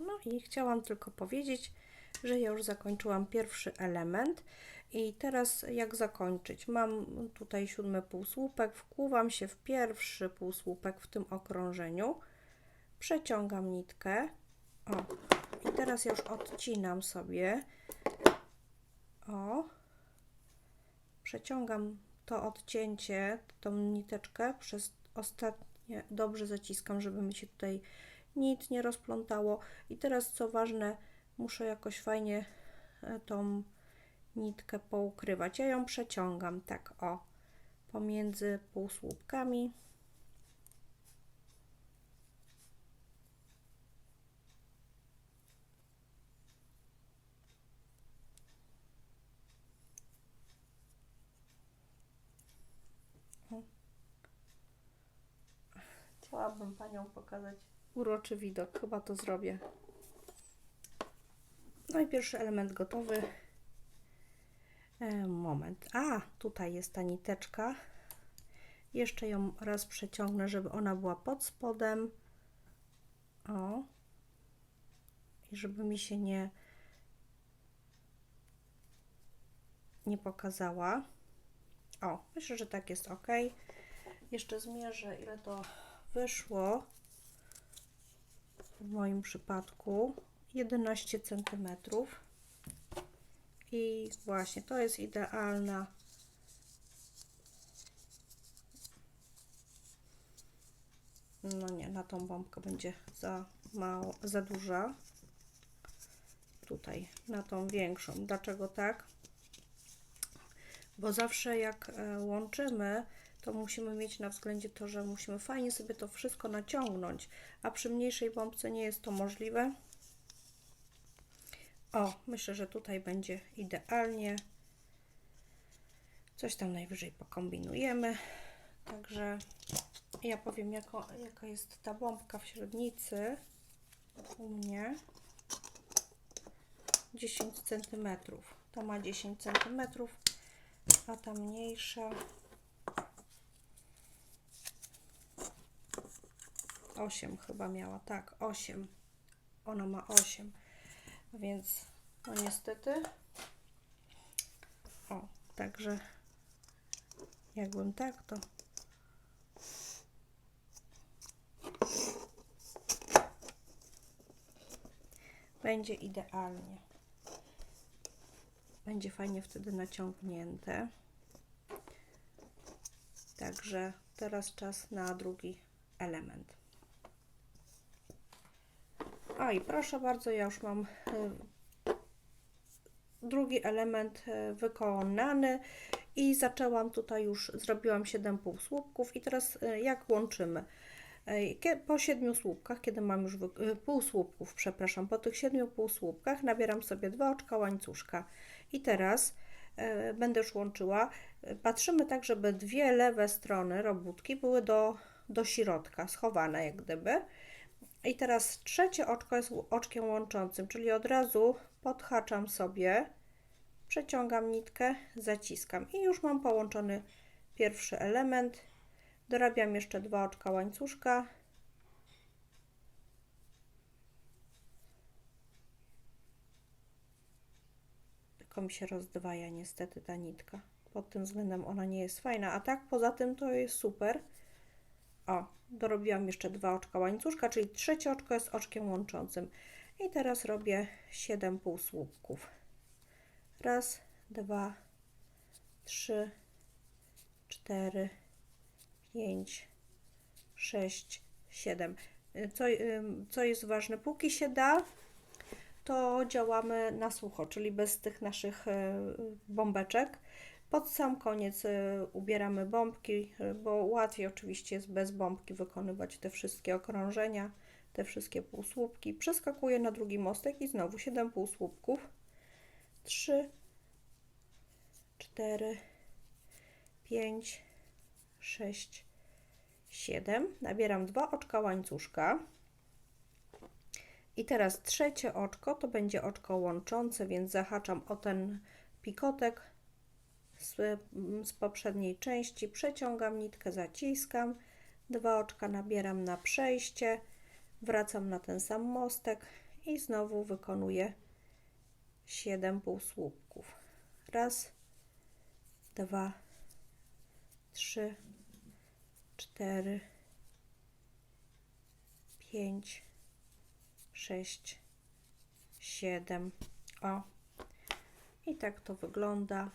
No i chciałam tylko powiedzieć, że ja już zakończyłam pierwszy element i teraz jak zakończyć? Mam tutaj siódmy półsłupek, wkłuwam się w pierwszy półsłupek w tym okrążeniu, przeciągam nitkę, o, i teraz już odcinam sobie, o, przeciągam to odcięcie, tą niteczkę przez ostatnie, dobrze zaciskam, żeby mi się tutaj nic nie rozplątało. I teraz co ważne, muszę jakoś fajnie e, tą nitkę poukrywać. Ja ją przeciągam tak o pomiędzy półsłupkami. Chciałabym Panią pokazać uroczy widok. Chyba to zrobię. No i pierwszy element gotowy. E, moment. A, tutaj jest ta niteczka. Jeszcze ją raz przeciągnę, żeby ona była pod spodem. O. I żeby mi się nie nie pokazała. O, myślę, że tak jest ok. Jeszcze zmierzę, ile to wyszło w moim przypadku 11 cm i właśnie to jest idealna no nie, na tą bombkę będzie za mało, za duża tutaj na tą większą. Dlaczego tak? Bo zawsze jak e, łączymy to musimy mieć na względzie to, że musimy fajnie sobie to wszystko naciągnąć, a przy mniejszej bombce nie jest to możliwe. O, myślę, że tutaj będzie idealnie. Coś tam najwyżej pokombinujemy. Także ja powiem, jako, jaka jest ta bombka w średnicy u mnie. 10 cm. To ma 10 cm, a ta mniejsza 8 chyba miała, tak, 8. Ona ma 8, więc no niestety. O, także jakbym tak, to będzie idealnie. Będzie fajnie wtedy naciągnięte. Także teraz czas na drugi element. O i proszę bardzo, ja już mam e, drugi element e, wykonany i zaczęłam tutaj już, zrobiłam 7 półsłupków i teraz e, jak łączymy? Po 7 słupkach, kiedy mam już półsłupków, przepraszam, po tych 7 półsłupkach nabieram sobie dwa oczka łańcuszka i teraz będę już łączyła. Patrzymy tak, żeby dwie lewe strony robótki były do, do środka, schowane jak gdyby. I teraz trzecie oczko jest oczkiem łączącym, czyli od razu podhaczam sobie, przeciągam nitkę, zaciskam i już mam połączony pierwszy element. Dorabiam jeszcze dwa oczka łańcuszka. Tylko mi się rozdwaja niestety ta nitka. Pod tym względem ona nie jest fajna, a tak poza tym to jest super. O, dorobiłam jeszcze dwa oczka łańcuszka, czyli trzecie oczko jest oczkiem łączącym. I teraz robię 7 półsłupków. Raz, dwa, trzy, cztery, pięć, sześć, siedem. Co, co jest ważne, póki się da, to działamy na sucho, czyli bez tych naszych e, bombeczek. Pod sam koniec y, ubieramy bombki, y, bo łatwiej oczywiście jest bez bombki wykonywać te wszystkie okrążenia, te wszystkie półsłupki. Przeskakuję na drugi mostek i znowu 7 półsłupków. trzy, cztery, pięć, sześć, siedem. Nabieram dwa oczka łańcuszka. I teraz trzecie oczko to będzie oczko łączące, więc zahaczam o ten pikotek z, z poprzedniej części, przeciągam nitkę, zaciskam, dwa oczka nabieram na przejście, wracam na ten sam mostek i znowu wykonuję 7 półsłupków. Raz, dwa, trzy, cztery, pięć, sześć, siedem. O, i tak to wygląda.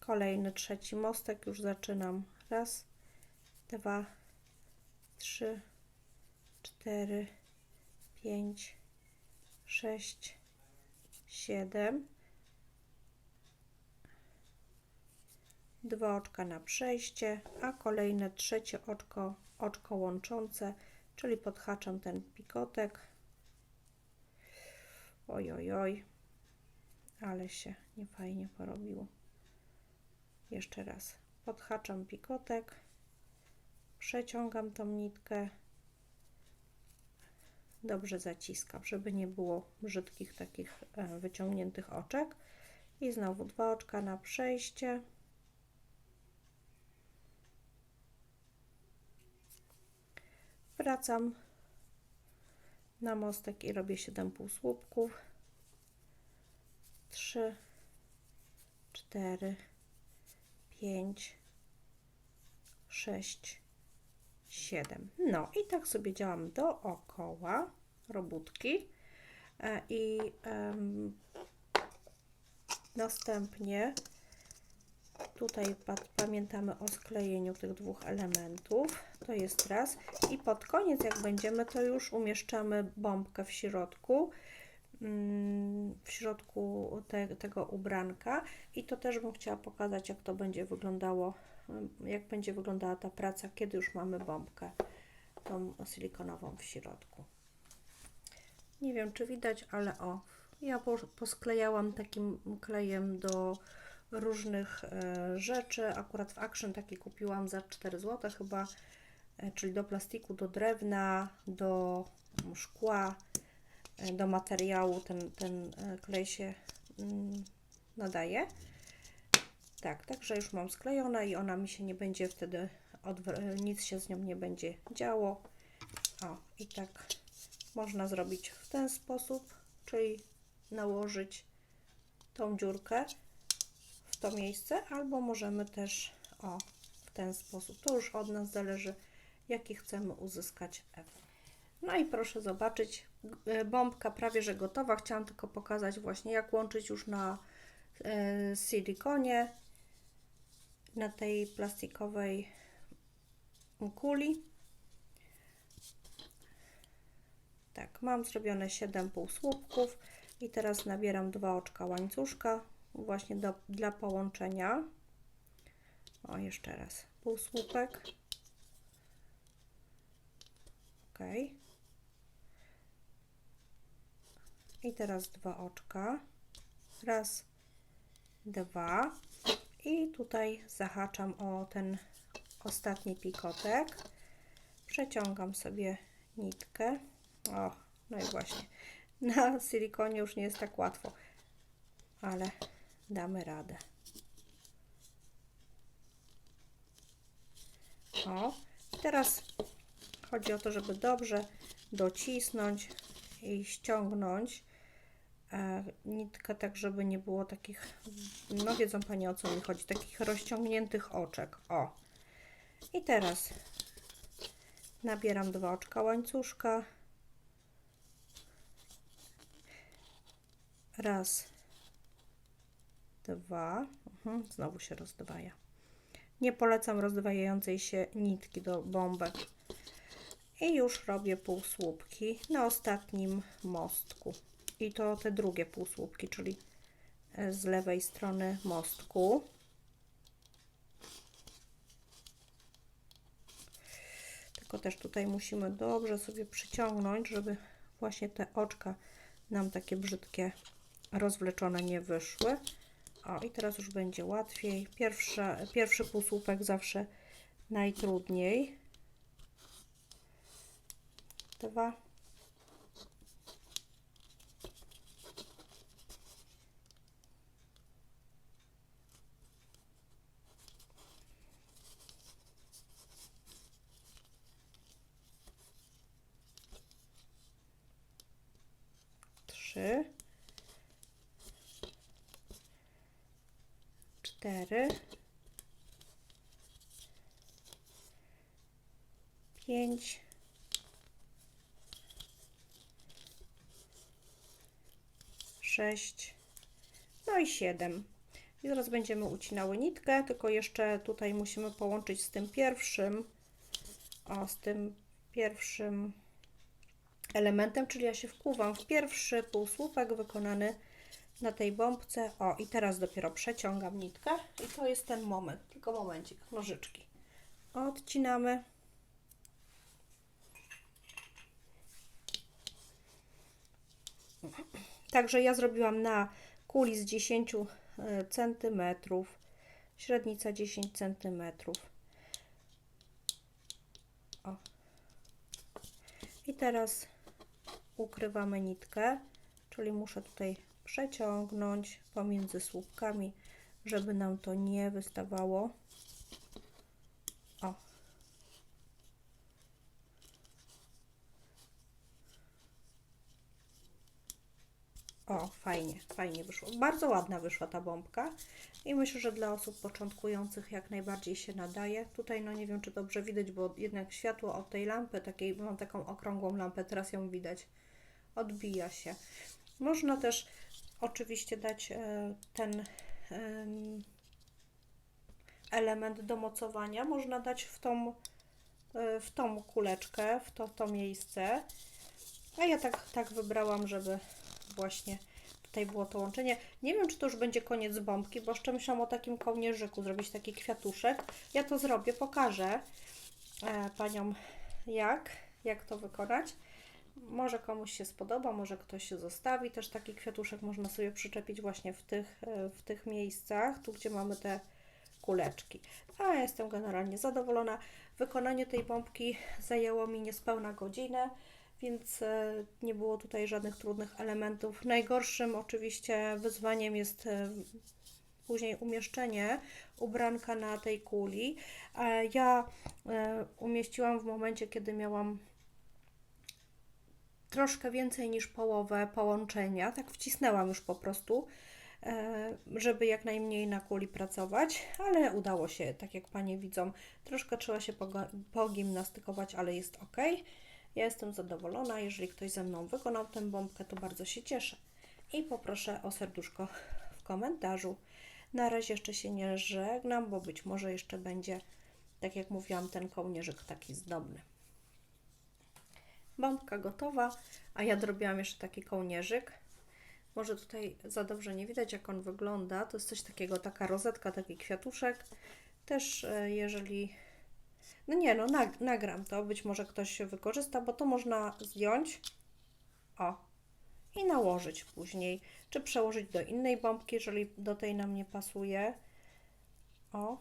Kolejny trzeci mostek już zaczynam. Raz, dwa, trzy, cztery, pięć, sześć, siedem. Dwa oczka na przejście, a kolejne trzecie oczko, oczko łączące, czyli podhaczam ten pikotek. Oj, oj, oj, ale się niefajnie porobiło. Jeszcze raz podhaczam pikotek, przeciągam tą nitkę, dobrze zaciskam, żeby nie było brzydkich takich e, wyciągniętych oczek i znowu dwa oczka na przejście. Wracam na mostek i robię 7 półsłupków. 3 4 5 6 7 no i tak sobie działam dookoła robótki E, i em, następnie tutaj pa- pamiętamy o sklejeniu tych dwóch elementów. To jest raz. I pod koniec jak będziemy to już umieszczamy bombkę w środku w środku te, tego ubranka. I to też bym chciała pokazać jak to będzie wyglądało jak będzie wyglądała ta praca kiedy już mamy bombkę tą silikonową w środku. Nie wiem czy widać ale o ja po- posklejałam takim klejem do różnych e, rzeczy. Akurat w Action taki kupiłam za 4 zł chyba, e, czyli do plastiku, do drewna, do szkła, do materiału. Ten, ten e, klej się mm, nadaje. Tak, także już mam sklejona i ona mi się nie będzie wtedy, odwr- nic się z nią nie będzie działo. O, i tak można zrobić w ten sposób, czyli nałożyć tą dziurkę w to miejsce, albo możemy też o w ten sposób. To już od nas zależy, jaki chcemy uzyskać efekt. No i proszę zobaczyć, g- bombka prawie że gotowa. Chciałam tylko pokazać właśnie, jak łączyć już na e, silikonie, na tej plastikowej kuli. Tak, mam zrobione 7 półsłupków i teraz nabieram dwa oczka łańcuszka właśnie do, dla połączenia. O, jeszcze raz. Półsłupek. Ok. I teraz dwa oczka. Raz, dwa. I tutaj zahaczam o ten ostatni pikotek. Przeciągam sobie nitkę. O, no i właśnie. Na silikonie już nie jest tak łatwo, ale damy radę. O, teraz chodzi o to, żeby dobrze docisnąć i ściągnąć nitkę, tak żeby nie było takich, no wiedzą Panie o co mi chodzi, takich rozciągniętych oczek. O, i teraz nabieram dwa oczka łańcuszka. Raz, dwa. Mhm, znowu się rozdwaja. Nie polecam rozdwajającej się nitki do bombek. I już robię półsłupki na ostatnim mostku. I to te drugie półsłupki, czyli e, z lewej strony mostku. Tylko też tutaj musimy dobrze sobie przyciągnąć, żeby właśnie te oczka nam takie brzydkie rozwleczone nie wyszły. O, i teraz już będzie łatwiej. Pierwsza, pierwszy półsłupek zawsze najtrudniej. Dwa. Trzy. cztery, pięć, sześć, no i siedem. I teraz będziemy ucinały nitkę, tylko jeszcze tutaj musimy połączyć z tym pierwszym, o, z tym pierwszym elementem, czyli ja się wkuwam w pierwszy półsłupek wykonany na tej bombce. O, i teraz dopiero przeciągam nitkę i to jest ten moment, tylko momencik, nożyczki. Odcinamy. Także ja zrobiłam na kuli z 10 cm, średnica 10 cm. O. I teraz ukrywamy nitkę, czyli muszę tutaj przeciągnąć pomiędzy słupkami, żeby nam to nie wystawało. O. O, fajnie, fajnie wyszło. Bardzo ładna wyszła ta bombka i myślę, że dla osób początkujących jak najbardziej się nadaje. Tutaj no nie wiem, czy dobrze widać, bo jednak światło od tej lampy, takiej, mam taką okrągłą lampę, teraz ją widać, odbija się. Można też oczywiście dać e, ten element do mocowania. Można dać w tą, e, w tą kuleczkę, w to, to miejsce. A ja tak, tak wybrałam, żeby właśnie tutaj było to łączenie. Nie wiem, czy to już będzie koniec bombki, bo jeszcze myślałam o takim kołnierzyku, zrobić taki kwiatuszek. Ja to zrobię, pokażę e, Paniom jak, jak to wykonać. Może komuś się spodoba, może ktoś się zostawi. Też taki kwiatuszek można sobie przyczepić właśnie w tych, e, w tych miejscach, tu gdzie mamy te kuleczki. A ja jestem generalnie zadowolona. Wykonanie tej bombki zajęło mi niespełna godzinę, więc e, nie było tutaj żadnych trudnych elementów. Najgorszym oczywiście wyzwaniem jest e, później umieszczenie ubranka na tej kuli. Ja umieściłam w momencie, kiedy miałam troszkę więcej niż połowę połączenia. Tak wcisnęłam już po prostu, e, żeby jak najmniej na kuli pracować, ale udało się, tak jak Panie widzą. Troszkę trzeba się pogimnastykować, ale jest ok. Ja jestem zadowolona. Jeżeli ktoś ze mną wykonał tę bombkę, to bardzo się cieszę. I poproszę o serduszko w komentarzu. Na razie jeszcze się nie żegnam, bo być może jeszcze będzie, tak jak mówiłam, ten kołnierzyk taki zdobny. Bombka gotowa, a ja zrobiłam jeszcze taki kołnierzyk. Może tutaj za dobrze nie widać, jak on wygląda. To jest coś takiego, taka rozetka, taki kwiatuszek. Też e, jeżeli... No nie, no nag nagram to, być może ktoś się wykorzysta, bo to można zdjąć. O. I nałożyć później. Czy przełożyć do innej bombki, jeżeli do tej nam nie pasuje. O.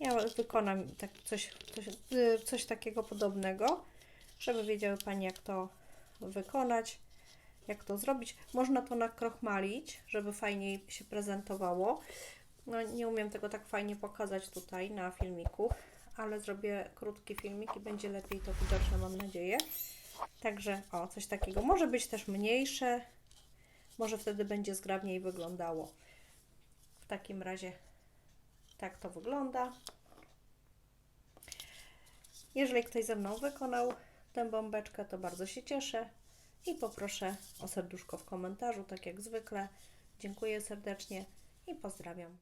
Ja wykonam tak coś, coś, y, coś takiego podobnego żeby wiedziały Pani, jak to wykonać, jak to zrobić. Można to nakrochmalić, żeby fajniej się prezentowało. No, nie umiem tego tak fajnie pokazać tutaj na filmiku, ale zrobię krótki filmik i będzie lepiej to widoczne, mam nadzieję. Także, o, coś takiego. Może być też mniejsze, może wtedy będzie zgrabniej wyglądało. W takim razie tak to wygląda. Jeżeli ktoś ze mną wykonał tę bombeczkę, to bardzo się cieszę i poproszę o serduszko w komentarzu, tak jak zwykle. Dziękuję serdecznie i pozdrawiam.